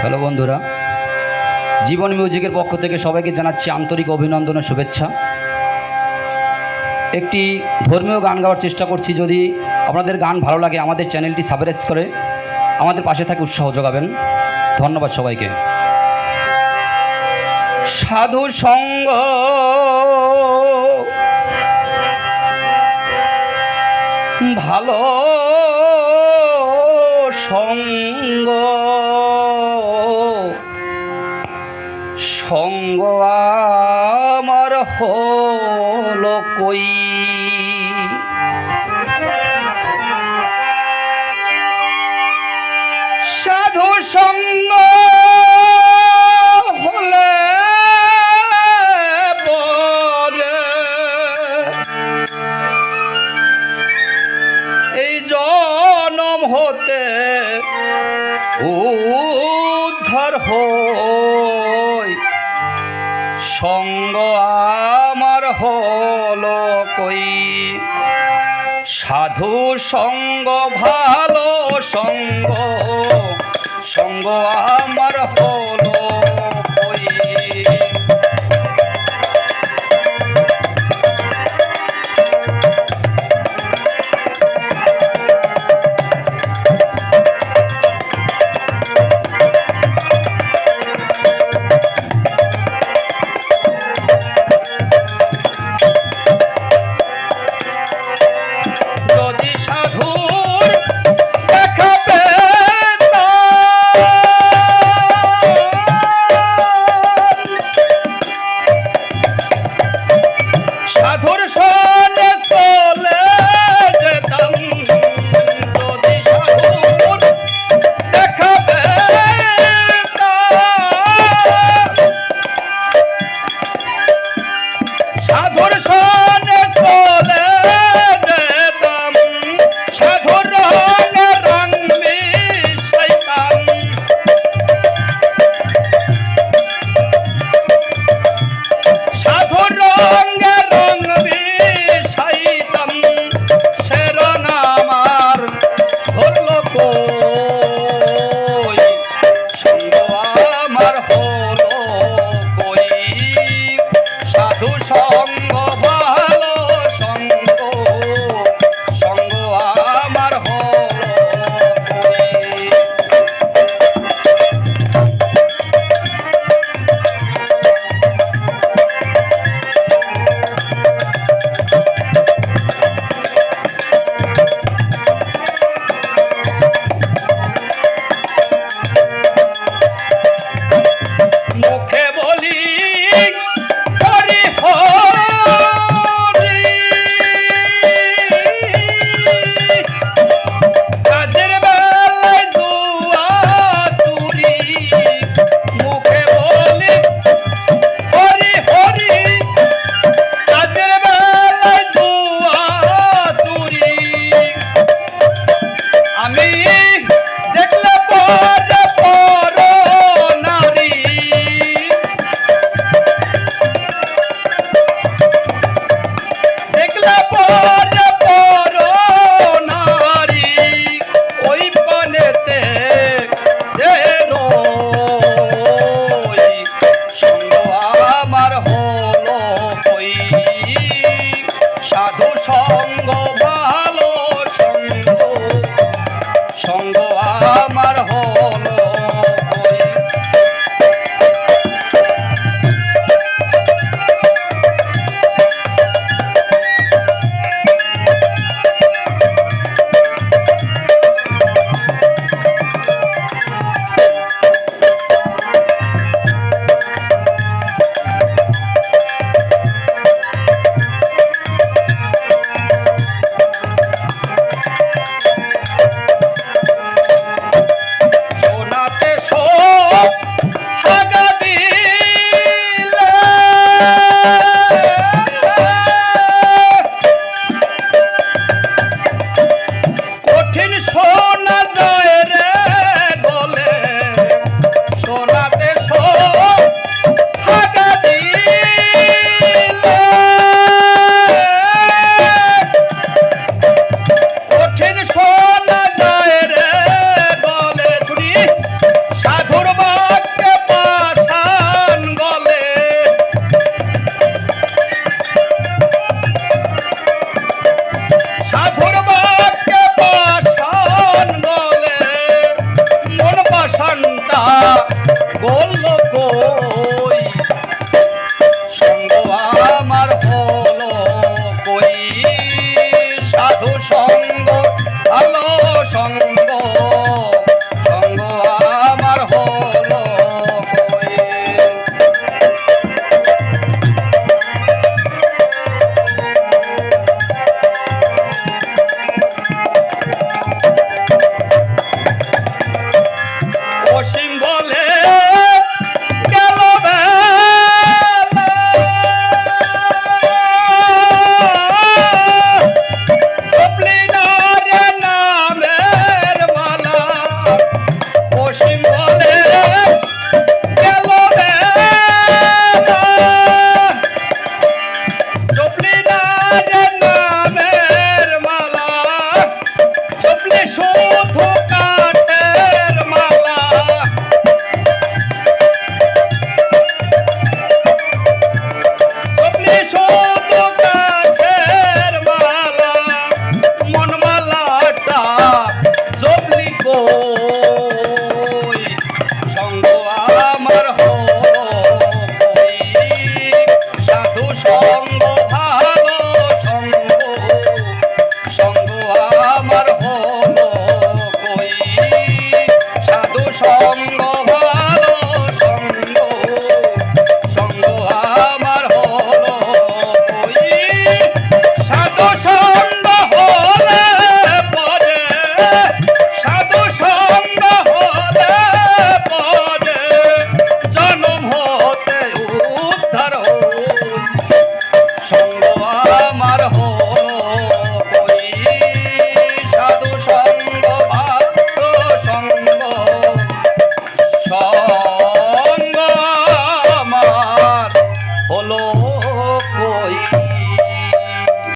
Hello বন্ধুরা, জীবন মিউজিকের পক্ষ থেকে সবাইকে জানাচ্ছি আন্তরিক অভিনন্দন ও শুভেচ্ছা। একটি ধর্মীয় গান গাওয়ার চেষ্টা করছি, যদি আপনাদের গান ভালো লাগে আমাদের চ্যানেলটি সাবস্ক্রাইব করে আমাদের পাশে থাকে উৎসাহ যোগাবেন। ধন্যবাদ সবাইকে। সাধু সঙ্গ ভালো সঙ্গ সঙ্গ আমার হলো কই? সাধু সঙ্গ হলে এই জনম হতে উদ্ধার হই সঙ্গ আমার হল কই? সাধু সঙ্গ ভালো সঙ্গ সঙ্গ আমার হলো মুরশাদ কোলে রে हो চপলি